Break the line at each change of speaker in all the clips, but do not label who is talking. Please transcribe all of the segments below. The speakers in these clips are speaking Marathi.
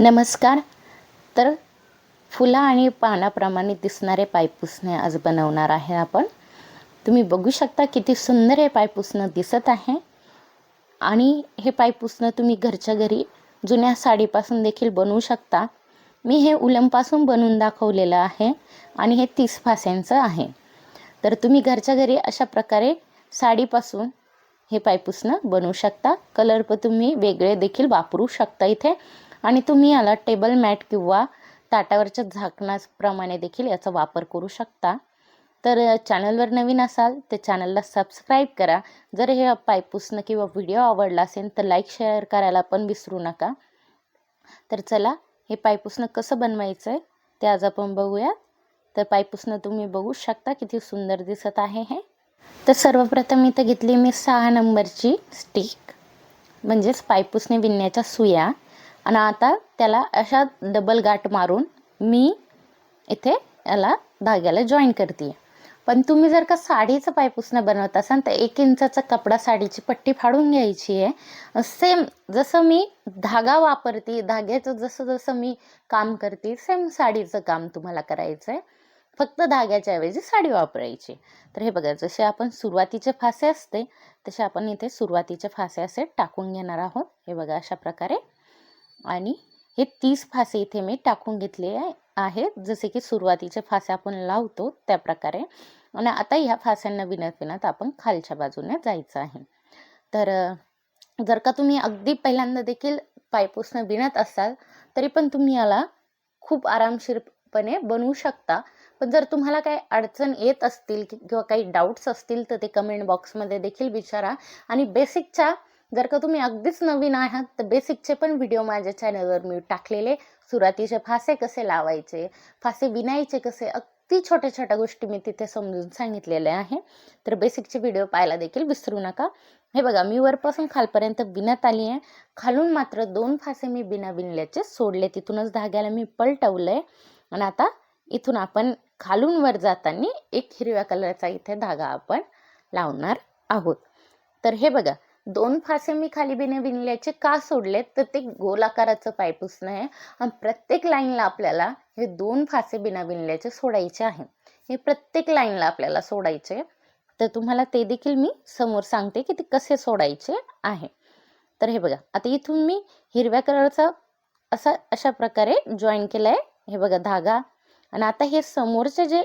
नमस्कार. तर फुलं आणि पानाप्रमाणे दिसणारे पायपुसणे आज बनवणार आहे आपण. तुम्ही बघू शकता किती सुंदर हे पायपुसणं दिसत आहे. आणि हे पायपुसणं तुम्ही घरच्या घरी जुन्या साडीपासून देखील बनवू शकता. मी हे उलमपासून बनवून दाखवलेलं आहे आणि हे तीस फास्यांचं आहे. तर तुम्ही घरच्या घरी अशा प्रकारे साडीपासून हे पायपुसणं बनवू शकता. कलर पण तुम्ही वेगळे देखील वापरू शकता इथे. आणि तुम्ही याला टेबल मॅट किंवा ताटावरच्या झाकणाप्रमाणे देखील याचा वापर करू शकता. तर चॅनलवर नवीन असाल तर चॅनलला सबस्क्राईब करा. जर हे पायपुसणं किंवा व्हिडिओ आवडला असेल तर लाईक शेअर करायला पण विसरू नका. तर चला हे पायपुसणं कसं बनवायचं आहे ते आज आपण बघूया तर पायपुसणं तुम्ही बघू शकता किती सुंदर दिसत आहे हे. तर सर्वप्रथम इथं घेतली मी सहा नंबरची स्टिक म्हणजेच पायपुसणे विणण्याच्या सुया. आणि आता त्याला अशा डबल गाठ मारून मी इथे याला धाग्याला जॉईन करते पण तुम्ही जर का साडीचं पायपुसणं बनवत असाल तर एक इंचाचा कपडा साडीची पट्टी फाडून घ्यायची आहे. सेम जसं मी धागा वापरते धाग्याचं जसं जसं मी काम करते सेम साडीचं काम तुम्हाला करायचं आहे फक्त धाग्याच्या ऐवजी साडी वापरायची. तर हे बघा जसे आपण सुरुवातीचे फासे असते तसे आपण इथे सुरुवातीचे फासे असे टाकून घेणार आहोत. हे बघा अशा प्रकारे आणि हे तीस फासे इथे मी टाकून घेतले आहेत. जसे की सुरुवातीचे फासे आपण लावतो त्या प्रकारे. आणि आता ह्या फास्यांना विणत विणत आपण खालच्या बाजूने जायचं आहे. तर जर का तुम्ही अगदी पहिल्यांदा देखील पायपूसनं विणत असाल तरी पण तुम्ही याला खूप आरामशीरपणे बनवू शकता. पण जर तुम्हाला काही अडचण येत असतील किंवा काही डाऊट्स असतील तर ते कमेंट बॉक्समध्ये देखील विचारा. आणि बेसिकच्या जर का तुम्ही अगदीच नवीन आहात तर बेसिकचे पण व्हिडिओ माझ्या चॅनलवर मी टाकलेले. सुरुवातीचे फासे कसे लावायचे फासे विणायचे कसे अगदी छोट्या छोट्या गोष्टी मी तिथे समजून सांगितलेल्या आहे. तर बेसिकचे व्हिडिओ पाहायला देखील विसरू नका. हे बघा मी वरपासून खालपर्यंत विणत आली आहे. खालून मात्र दोन फासे मी बिना विणल्याचे सोडले. तिथूनच धाग्याला मी पलटवलंय. आणि आता इथून आपण खालून वर जाताना एक हिरव्या कलरचा इथे धागा आपण लावणार आहोत. तर हे बघा दोन फासे मी खाली बिने विणल्याचे का सोडलेत तर ते गोल आकाराचं पायपुसणं आहे. आणि प्रत्येक लाईनला आपल्याला हे दोन फासे बिना विणल्याचे सोडायचे आहे. हे प्रत्येक लाईनला आपल्याला सोडायचे तर तुम्हाला ते देखील मी समोर सांगते की ते कसे सोडायचे आहे. तर हे बघा आता इथून मी हिरव्या कलरचा असा अशा प्रकारे जॉईन केलं आहे हे बघा धागा. आणि आता हे समोरचे जे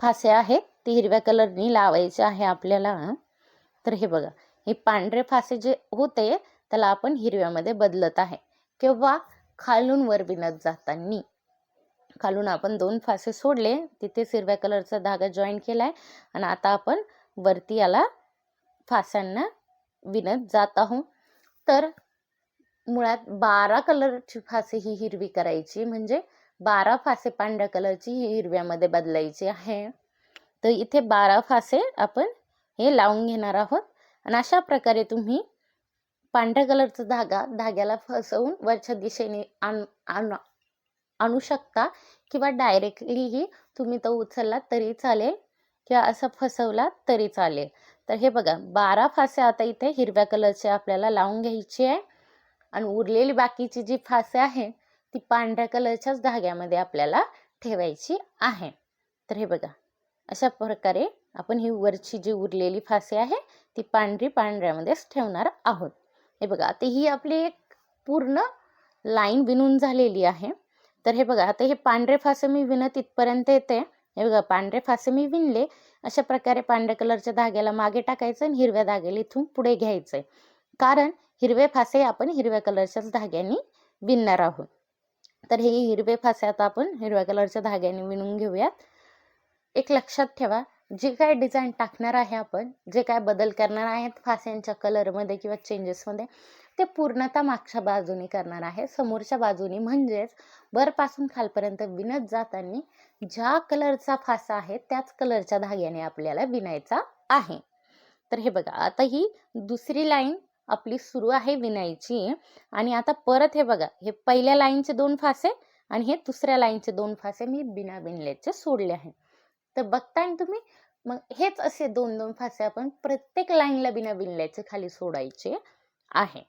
फासे आहेत ते हिरव्या कलरनी लावायचे आहे आपल्याला. तर हे बघा हे पांढरे फासे जे होते त्याला आपण हिरव्यामध्ये बदलत आहे. किंवा खालून वर विणत जाताना. खालून आपण दोन फासे सोडले तिथेच हिरव्या कलरचा धागा जॉईन केलाय आणि आता आपण वरती याला फास्यांना विणत जात आहोत. तर मुळात बारा कलरची फासे ही हिरवी करायची म्हणजे बारा फासे पांढऱ्या कलरची ही हिरव्यामध्ये बदलायची आहे. तर इथे बारा फासे आपण हे लावून घेणार आहोत. आणि अशा प्रकारे तुम्ही पांढऱ्या कलरचा धागा धाग्याला फसवून वरच्या दिशेने आण आणू शकता किंवा डायरेक्टलीही तुम्ही तो उचलला तरी चालेल किंवा असं फसवला तरी चालेल. तर हे बघा बारा फासे आता इथे हिरव्या कलरचे आपल्याला लावून घ्यायची आहे. आणि उरलेली बाकीची जी फासे आहे ती पांढऱ्या कलरच्याच धाग्यामध्ये आपल्याला ठेवायची आहे. तर हे बघा अशा प्रकारे आपण ही वरची जी उरलेली फासे आहे ती पांढरी पांढऱ्यामध्येच ठेवणार आहोत. हे बघा आता ही आपली एक पूर्ण लाईन विणून झालेली आहे. तर हे बघा आता हे पांढरे फासे मी विणत इथपर्यंत येते. हे बघा पांढरे फासे मी विणले. अशा प्रकारे पांढऱ्या कलरच्या धाग्याला मागे टाकायचं आणि हिरव्या धाग्याला इथून पुढे घ्यायचंय. कारण हिरवे फासे आपण हिरव्या कलरच्याच धाग्यांनी विणणार आहोत. तर हे हिरवे फासे आता आपण हिरव्या कलरच्या धाग्याने विणून घेऊयात. एक लक्षात ठेवा जे काय डिझाईन टाकणार आहे आपण जे काय बदल करणार आहेत फास्यांच्या कलरमध्ये किंवा चेंजेसमध्ये ते पूर्णतः मागच्या बाजूने करणार आहे. समोरच्या बाजूने म्हणजेच वरपासून खालपर्यंत विणत जाताना ज्या कलरचा फासा आहे त्याच कलरच्या धाग्याने आपल्याला विणायचा आहे. तर हे बघा आता ही दुसरी लाईन आपली सुरू आहे विणायची आणि आता परत हे बघा हे पहिल्या लाईनचे दोन फासे आणि हे दुसऱ्या लाईनचे दोन फासे मी बिना बिनल्याचे सोडले आहेत. तर बघताय तुम्ही. मग हेच असे दोन दोन फासे आपण प्रत्येक लाईनला बिना बिनल्याचे खाली सोडायचे आहे.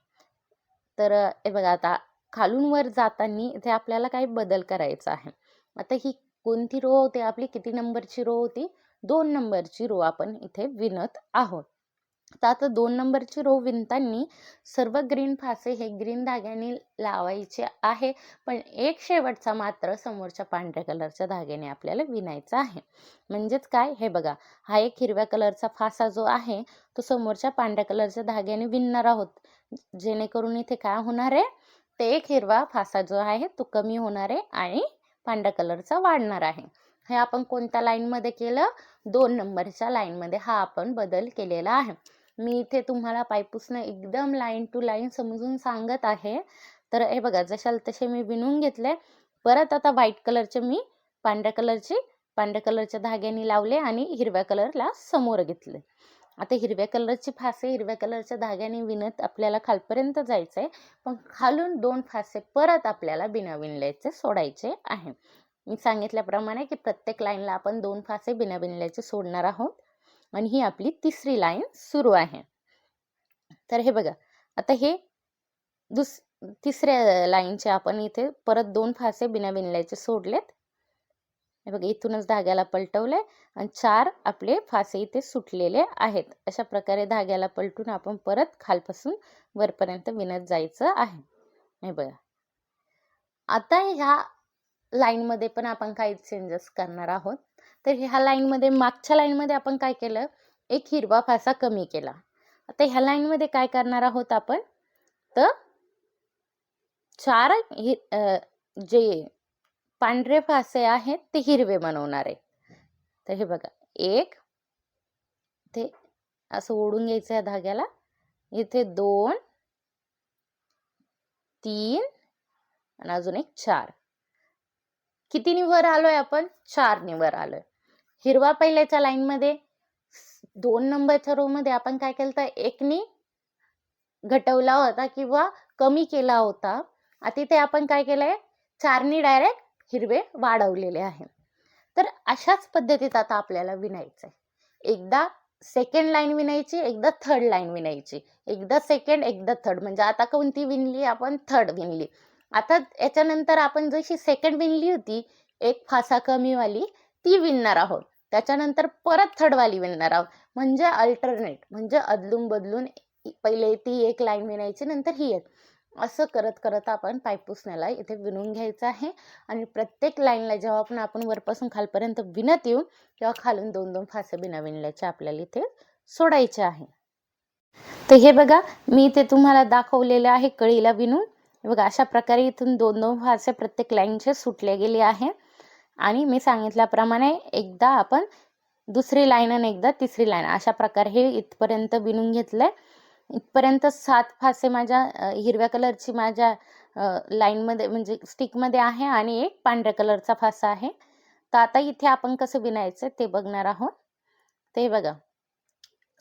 तर हे बघा आता खालून वर जाताना इथे आपल्याला काही बदल करायचा आहे. आता ही कोणती रो होती आपली? किती नंबरची रो होती? दोन नंबरची रो आपण इथे विणत आहोत. तर आता दोन नंबरची रो विणताना सर्व ग्रीन फासे हे ग्रीन धाग्याने लावायचे आहे. पण एक शेवटचा मात्र समोरच्या पांढऱ्या कलरच्या धाग्याने आपल्याला विणायचा आहे. म्हणजेच काय? हे बघा हा एक हिरव्या कलरचा फासा जो आहे तो समोरच्या पांढऱ्या कलरच्या धाग्याने विणणार आहोत. जेणेकरून इथे काय होणार आहे? ते एक हिरवा फासा जो आहे तो कमी होणार आहे आणि पांढऱ्या कलरचा वाढणार आहे. हे आपण कोणत्या लाईनमध्ये केलं? दोन नंबरच्या लाईनमध्ये हा आपण बदल केलेला आहे. मी इथे तुम्हाला पायपूसनं एकदम लाईन टू लाईन समजून सांगत आहे. तर हे बघा जशाल तसे मी विणून घेतले. परत आता व्हाईट कलरचे मी पांढऱ्या कलरची पांढऱ्या कलरच्या धाग्याने लावले आणि हिरव्या कलरला समोर घेतले. आता हिरव्या कलरची फासे हिरव्या कलरच्या धाग्याने विणत आपल्याला खालपर्यंत जायचं आहे पण खालून दोन फासे परत आपल्याला बिना विणल्याचे सोडायचे आहे. मी सांगितल्याप्रमाणे की प्रत्येक लाईनला आपण दोन फासे बिना विणल्याचे सोडणार आहोत. आणि ही आपली तिसरी लाईन सुरू आहे. तर हे बघा आता हे दुस तिसऱ्या लाईनचे आपण इथे परत दोन फासे बिना बिनल्याचे सोडलेत. हे बघा इथूनच धाग्याला पलटवले आणि चार आपले फासे इथे सुटलेले आहेत. अशा प्रकारे धाग्याला पलटून आपण परत खालपासून वरपर्यंत विणत जायचं आहे. हे बघा. आता ह्या लाईनमध्ये पण आपण काही चेंजेस करणार आहोत. तर ह्या लाईनमध्ये मागच्या लाईनमध्ये आपण काय केलं? एक हिरवा फासा कमी केला. आता ह्या लाईनमध्ये काय करणार आहोत आपण? तर चार हि जे पांढरे फासे आहेत ते हिरवे बनवणार आहे. तर हे बघा एक ते असं ओढून घ्यायचं या धाग्याला. इथे दोन तीन आणि अजून एक चार. कितीनी वर आलोय आपण? चारनी वर आलोय. हिरवा पहिल्याच्या लाईन मध्ये दोन नंबरच्या रो मध्ये आपण काय केलं तर एकनी घटवला होता किंवा कमी केला होता. तिथे आपण काय केलंय? चारनी डायरेक्ट हिरवे वाढवलेले आहे. तर अशाच पद्धतीत आता आपल्याला विणायचंय. एकदा सेकंड लाईन विणायची एकदा थर्ड लाईन विणायची. एकदा सेकंड एकदा थर्ड म्हणजे आता कोणती विणली? आपण थर्ड विणली. आता याच्यानंतर आपण जशी सेकंड विणली होती एक फासा कमीवाली ती विणणार आहोत. त्याच्यानंतर परत थर्डवाली विणणार आहोत. म्हणजे अल्टरनेट म्हणजे अदलून बदलून पहिले ती एक लाईन विणायची नंतर ही एक. असं करत करत आपण पायपुसण्याला इथे विणून घ्यायचं आहे. आणि प्रत्येक लाईनला जेव्हा आपण आपण वरपासून खालपर्यंत विणत येऊ तेव्हा खालून दोन दोन फासे बिना विणल्याचे आपल्याला इथे सोडायचे आहे. तर हे बघा मी इथे तुम्हाला दाखवलेले आहे कळीला विणून. बघा अशा प्रकारे इथून दोन दोन फासे प्रत्येक लाईनचे सुटले गेले आहे. आणि मी सांगितल्याप्रमाणे एकदा आपण दुसरी लाईन आणि एकदा तिसरी लाईन अशा प्रकारे हे इथपर्यंत विणून घेतलंय. इथपर्यंत सात फासे माझ्या हिरव्या कलरची माझ्या लाईनमध्ये म्हणजे स्टिकमध्ये आहे आणि एक पांढऱ्या कलरचा फासा आहे. तर आता इथे आपण कसं विणायचं ते बघणार आहोत. ते बघा.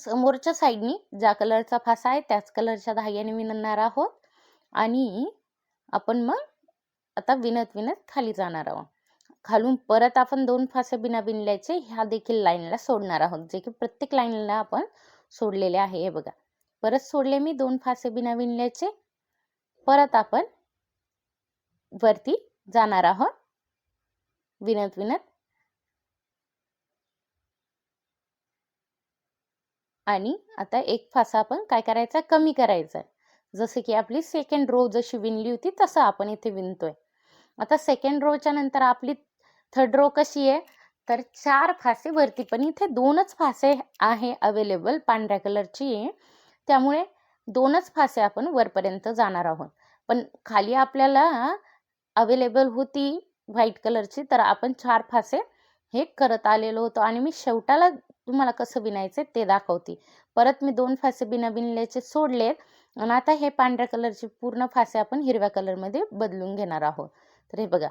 समोरच्या साईडनी ज्या कलरचा फासा आहे त्याच कलरच्या धाग्याने विणणार आहोत. आणि आपण मग आता विणत विणत खाली जाणार आहोत. खालून परत आपण दोन फासे बिना बिनल्याचे ह्या देखील लाईनला सोडणार आहोत. जे की प्रत्येक लाईनला आपण सोडलेले आहे. हे बघा. परत सोडले मी दोन फासे बिना विणल्याचे परत आपण वरती जाणार आहोत. विनत विनत. आणि आता एक फासा आपण काय करायचा? कमी करायचा. जसे की आपली सेकंड रो जशी विणली होती तसं आपण इथे विणतोय. आता सेकंड रोच्या नंतर आपली थर्ड रो कशी आहे? तर चार फासे वरती पण इथे दोनच फासे आहे अवेलेबल पांढऱ्या कलरची त्यामुळे दोनच फासे आपण वरपर्यंत जाणार आहोत. पण खाली आपल्याला अवेलेबल होती व्हाईट कलरची तर आपण चार फासे हे करत आलेलो होतो. आणि मी शेवटाला तुम्हाला कसं विणायचं ते दाखवते. परत मी दोन फासे बिना बिनल्याचे सोडलेत. आणि आता हे पांढऱ्या कलरचे पूर्ण फासे आपण हिरव्या कलरमध्ये बदलून घेणार आहोत. तर हे बघा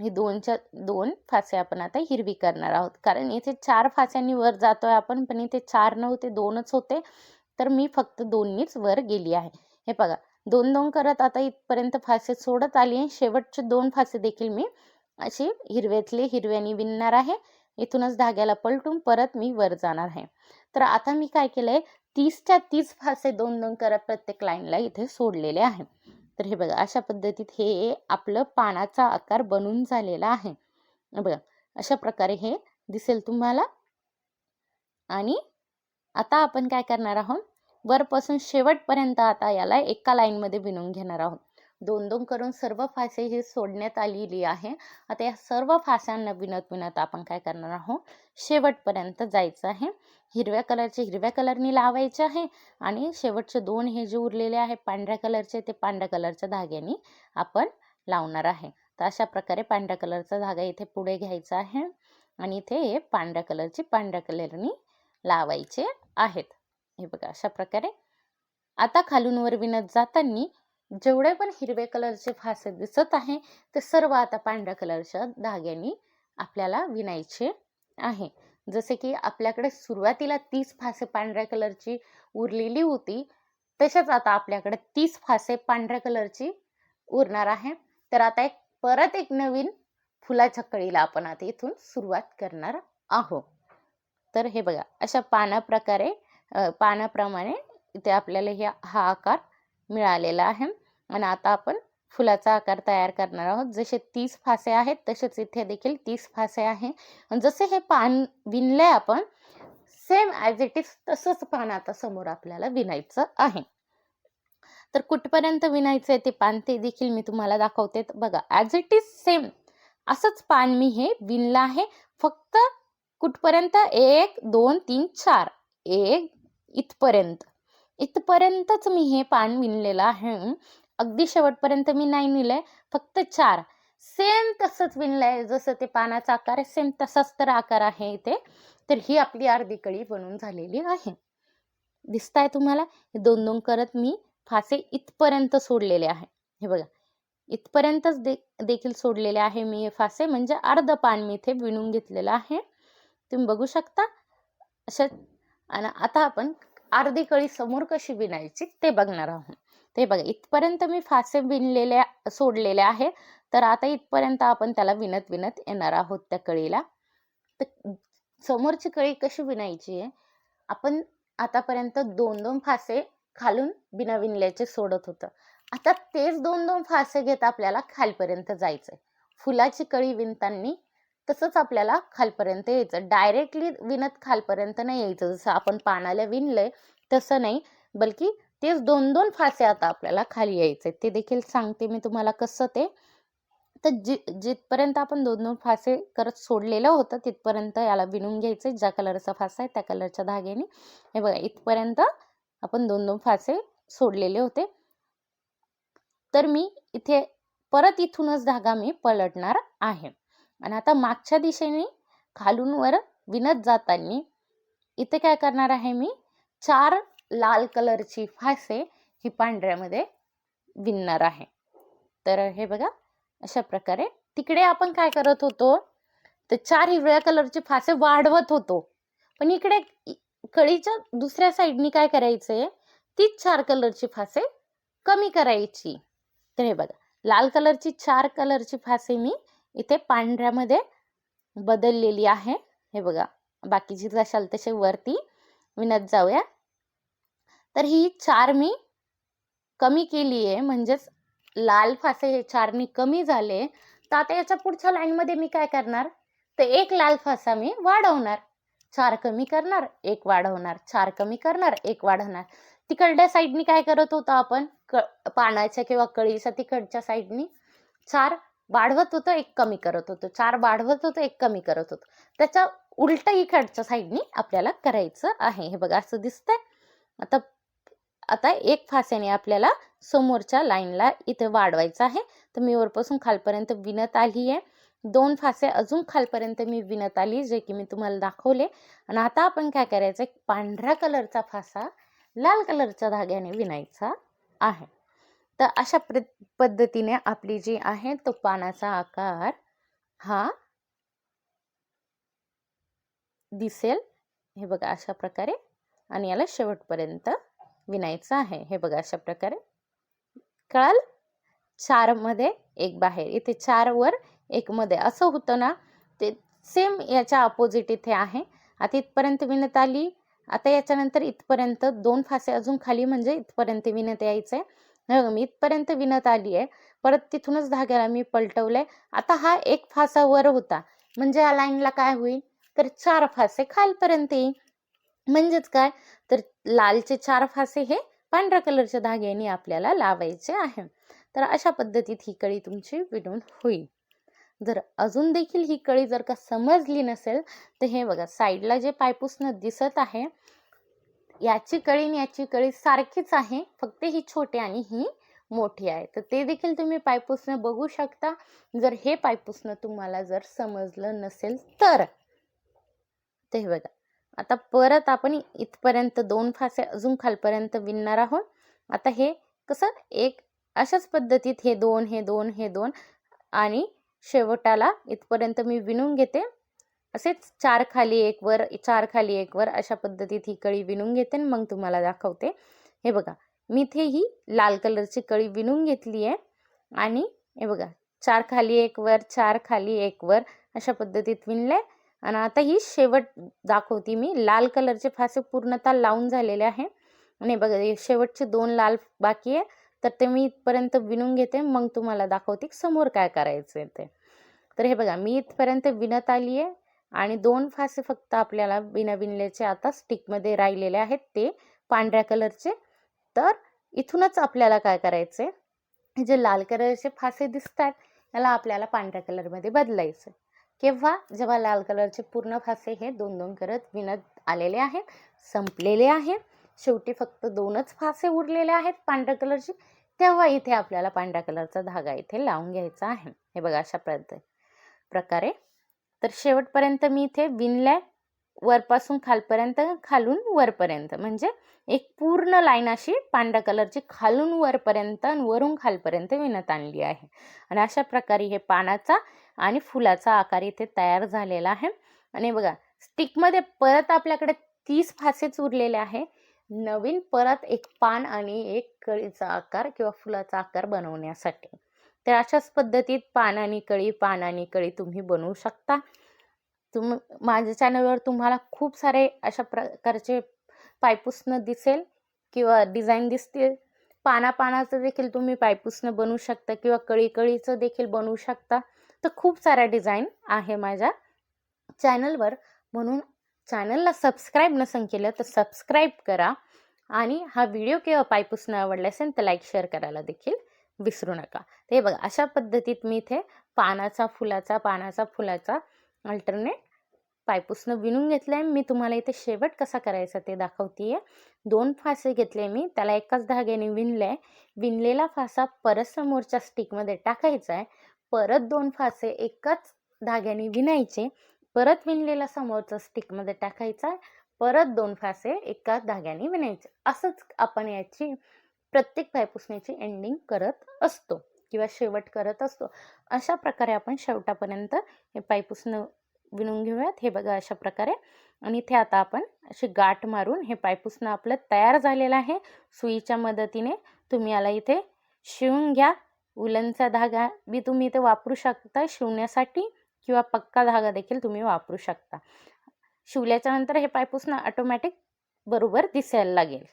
हे दोनच्या दोन फासे आपण आता हिरवी करणार आहोत. कारण इथे चार फास्यांनी वर जातोय आपण पण इथे चार नव्हते दोनच होते. तर मी फक्त दोन्हीच वर गेली आहे. हे बघा दोन दोन करत आता इथपर्यंत फासे सोडत आली आहे. शेवटचे दोन फासे देखील मी असे हिरव्यातले हिरव्यानी विणणार आहे. इथूनच धाग्याला पलटून परत मी वर जाणार आहे. तर आता मी काय केलंय तीसच्या तीस फासे दोन दोन करत प्रत्येक लाईनला इथे सोडलेले आहे. तर हे बघा अशा पद्धतीत हे आपलं पानाचा आकार बनून झालेला आहे. बघा अशा प्रकारे हे दिसेल तुम्हाला. आणि आता आपण काय करणार आहोत? वरपासून शेवटपर्यंत आता याला एका लाईनमध्ये विणून घेणार आहोत. दोन दोन करून सर्व फासे ही सोडण्यात आलेली आहे. आता या सर्व फास्यांना विणत विनत आपण काय करणार आहोत? शेवटपर्यंत जायचं आहे. हिरव्या कलरचे हिरव्या कलरनी लावायचे आहे आणि शेवटचे दोन हे जे उरलेले आहे पांढऱ्या कलरचे ते पांढऱ्या कलरच्या धाग्याने आपण लावणार आहे. तर अशा प्रकारे पांढऱ्या कलरचा धागा इथे पुढे घ्यायचा आहे आणि इथे हे पांढऱ्या कलरचे पांढऱ्या कलरनी लावायचे आहेत. हे बघा अशा प्रकारे. आता खालून वर विणत जाताना जेवढे पण हिरवे कलरचे फासे दिसत आहे ते सर्व आता पांढऱ्या कलरच्या धाग्यांनी आपल्याला विणायचे आहे. जसे की आपल्याकडे सुरुवातीला तीस फासे पांढऱ्या कलरची उरलेली होती तसेच आता आपल्याकडे तीस फासे पांढऱ्या कलरची उरणार आहे. तर आता एक परत एक नवीन फुलाच्या कळीला आपण आता इथून सुरुवात करणार आहोत. तर हे बघा अशा पानाप्रकारे पानाप्रमाणे इथे आपल्याला हे हा आकार मिळालेला आहे. आणि आता आपण फुलाचा आकार तयार करणार आहोत. जसे तीस फासे आहेत तसेच इथे देखील तीस फासे आहे. जसे हे पान विणलंय आपण सेम ॲज इट इज तसंच पान आता समोर आपल्याला विणायचं आहे. तर कुठपर्यंत विणायचं आहे ते पान ते देखील मी तुम्हाला दाखवते. बघा ॲज इट इज सेम असंच पान मी हे विणलं आहे. फक्त कुठपर्यंत? एक दोन तीन चार. एक इथपर्यंत. इथपर्यंतच मी हे पान विणलेलं आहे. अगदी शेवटपर्यंत मी नाही नेलंय फक्त चार. सेम तसंच विणलंय जसं ते पानाचा आकार आहे सेम तसाच तर आकार आहे इथे. तर ही आपली अर्धी कळी बनून झालेली आहे. दिसताय तुम्हाला? हे दोन दोन करत मी फासे इथपर्यंत सोडलेले आहे. हे बघा इथपर्यंतच दे देखील सोडलेले आहे मी हे फासे. म्हणजे अर्ध पान मी इथे विणून घेतलेलं आहे. तुम्ही बघू शकता अशा आणि आता आपण अर्धी कळी समोर कशी विणायची ते बघणार आहोत. ते बघा इथपर्यंत मी फासे विणलेले सोडलेले आहे. तर आता इथपर्यंत आपण त्याला विणत विणत येणार आहोत त्या कळीला. तर समोरची कळी कशी विणायची आहे? आपण आतापर्यंत दोन दोन फासे खालून बिना विणल्याचे सोडत होतं. आता तेच दोन दोन फासे घेत आपल्याला खालपर्यंत जायचंय. फुलाची कळी विणताना तसंच आपल्याला खालपर्यंत यायचं. डायरेक्टली विणत खालपर्यंत नाही यायचं. जसं आपण पानाला विणलंय तसं नाही. बल्कि तेच दोन दोन फासे आता आपल्याला खाली यायचे ते देखील सांगते मी तुम्हाला कसं ते. तर जि जिथपर्यंत आपण दोन दोन फासे करत सोडलेलं होतं तिथपर्यंत याला विणून घ्यायचं ज्या कलरचा फासा आहे त्या कलरच्या धाग्याने. हे बघा इथपर्यंत आपण दोन दोन फासे सोडलेले होते. तर मी इथे परत इथूनच धागा मी पलटणार आहे. आणि आता मागच्या दिशेने खालून वर विणत जाताना इथे काय करणार आहे मी? चार लाल कलरची फासे ही पांढऱ्यामध्ये विणणार आहे. तर हे बघा अशा प्रकारे तिकडे आपण काय करत होतो? तर चार हिरव्या कलरचे फासे वाढवत होतो. पण इकडे कळीच्या दुसऱ्या साईडनी काय करायचंय? तीच चार कलरची फासे कमी करायची. तर हे बघा लाल कलरची चार कलरची फासे मी इथे पांढऱ्यामध्ये बदललेली आहे. हे बघा बाकीची जशाल तसे वरती विणत जाऊया. तर ही चार मी कमी केली आहे म्हणजेच लाल फासे हे चारनी कमी झाले. तर आता याच्या पुढच्या लाईनमध्ये मी काय करणार? तर एक लाल फासा मी वाढवणार. चार कमी करणार एक वाढवणार. चार कमी करणार एक वाढवणार. तिकडल्या साईडनी काय करत होतो आपण? क पानाच्या किंवा कळीच्या तिकडच्या साईडनी चार वाढवत होतो एक कमी करत होतो. चार वाढवत होतो एक कमी करत होतो. त्याच्या उलट इकडच्या साईडनी आपल्याला करायचं आहे. हे बघा असं दिसतंय. आता आता एक फास्याने आपल्याला समोरच्या लाईनला इथे वाढवायचं आहे. तर मी वरपासून खालपर्यंत विणत आली आहे. दोन फासे अजून खालपर्यंत मी विणत आली जे की मी तुम्हाला दाखवले. आणि आता आपण काय करायचं? एक पांढऱ्या कलरचा फासा लाल कलरच्या धाग्याने विणायचा आहे. तर अशा प्र पद्धतीने आपली जी आहे तो पानाचा आकार हा दिसेल. हे बघा अशा प्रकारे आणि याला शेवटपर्यंत विणायचं आहे. हे बघा अशा प्रकारे. कळाल? चारमध्ये एक बाहेर. इथे चार वर एक मध्ये. असं होतं ना ते सेम याच्या अपोजिट इथे आहे. आता इथपर्यंत विणत आली. आता याच्यानंतर इथपर्यंत दोन फासे अजून खाली म्हणजे इथपर्यंत विणत यायचंय. हे मी इथपर्यंत विणत आली आहे. परत तिथूनच धाग्याला मी पलटवलंय. आता हा एक फासा वर होता. म्हणजे या लाईनला काय होईल? तर चार फासे खालपर्यंत येईल. म्हणजेच काय? तर लालचे चार फासे हे पांढऱ्या कलरच्या धाग्याने आपल्याला लावायचे आहे. तर अशा पद्धतीत ही कळी तुमची विणून होईल. जर अजून देखील ही कळी जर का समजली नसेल तर हे बघा साईडला जे पायपुसणं दिसत आहे याची कळी आणि याची कळी सारखीच आहे. फक्त ही छोटी आणि ही मोठी आहे. तर ते देखील तुम्ही पायपुसणं बघू शकता. जर हे पायपुसणं तुम्हाला जर समजलं नसेल तर. ते बघा. आता परत आपण इथपर्यंत दोन फासे अजून खालपर्यंत विणणार आहोत. आता हे कसं? एक अशाच पद्धतीत हे दोन हे दोन हे दोन आणि शेवटाला इथपर्यंत मी विणून घेते. असेच चार खाली एक वर चार खाली एक वर अशा पद्धतीत ही कळी विणून घेते आणि मग तुम्हाला दाखवते. हे बघा मी इथे ही लाल कलरची कळी विणून घेतली आहे आणि हे बघा चार खाली एक वर चार खाली एक वर अशा पद्धतीत विणले आणि आता ही शेवट दाखवते मी. लाल कलरचे फासे पूर्णतः लावून झालेले आहे. आणि बघा हे शेवटचे दोन लाल बाकी आहे. तर ते मी इथपर्यंत विणून घेते. मग तुम्हाला दाखवते समोर काय करायचं आहे ते. तर हे बघा मी इथपर्यंत विणत आली आहे. आणि दोन फासे फक्त आपल्याला बिना विणल्याचे आता स्टिकमध्ये राहिलेले आहेत ते पांढऱ्या कलरचे. तर इथूनच आपल्याला काय करायचे? जे लाल कलरचे फासे दिसतात याला आपल्याला पांढऱ्या कलरमध्ये बदलायचं. केव्हा? जेव्हा लाल कलरचे पूर्ण फासे हे दोन दोन करत विणत आलेले आहेत संपलेले आहेत शेवटी फक्त दोनच फासे उरलेले आहेत पांढऱ्या कलरचे तेव्हा इथे आपल्याला पांढऱ्या कलरचा धागा इथे लावून घ्यायचा आहे. हे बघा अशा प्रकारे तर शेवटपर्यंत मी इथे विणलंय वरपासून खालपर्यंत खालून वरपर्यंत म्हणजे एक पूर्ण लाईन अशी पांढऱ्या कलरची खालून वरपर्यंत आणि वरून खालपर्यंत विणत आणली आहे. आणि अशा प्रकारे हे पानाचा आणि फुलाचा आकार इथे तयार झालेला आहे. आणि बघा स्टिकमध्ये परत आपल्याकडे तीस फासेच उरलेले आहे. नवीन परत एक पान आणि एक कळीचा आकार किंवा फुलाचा आकार बनवण्यासाठी. तर अशाच पद्धतीत पान आणि कळी पान आणि कळी तुम्ही बनवू शकता. तुम माझ्या चॅनलवर तुम्हाला खूप सारे अशा प्रकारचे पायपुसणं दिसेल किंवा डिझाईन दिसतील. पाना पानाचं देखील तुम्ही पायपुसणं बनवू शकता किंवा कळी कळीचं देखील बनवू शकता. तर खूप साऱ्या डिझाईन आहे माझ्या चॅनलवर. म्हणून चॅनलला सबस्क्राईब नसेल केलं तर सबस्क्राईब करा आणि हा व्हिडिओ किंवा पायपुसणं आवडला असेल तर लाईक शेअर करायला देखील विसरू नका. ते बघा अशा पद्धतीत मी इथे पानाचा फुलाचा पानाचा फुलाचा अल्टरनेट पायपूसनं विणून घेतलं आहे मी तुम्हाला इथे शेवट कसा करायचा ते दाखवते आहे दोन फासे घेतले मी त्याला एकाच धाग्याने विणलं आहे विणलेला फासा परत समोरच्या स्टिकमध्ये टाकायचा आहे परत दोन फासे एकाच धाग्याने विणायचे. परत विणलेला समोरचा स्टिकमध्ये टाकायचा आहे परत दोन फासे एकाच धाग्याने विणायचे. असंच आपण याची प्रत्येक पायपुसण्याची एंडिंग करत असतो किंवा शेवट करत असतो. अशा प्रकारे आपण शेवटापर्यंत हे पायपुसणं विणून घेऊयात. हे बघा अशा प्रकारे. आणि इथे आता आपण अशी गाठ मारून हे पायपुसणं आपलं तयार झालेलं आहे. सुईच्या मदतीने तुम्ही याला इथे शिवून घ्या. उलनचा धागा बी तुम्ही इथे वापरू शकता. शिवण्यासाठी किंवा पक्का धागा देखील तुम्ही वापरू शकता. शिवल्याच्या नंतर हे पायपुसणं ऑटोमॅटिक बरोबर दिसायला लागेल.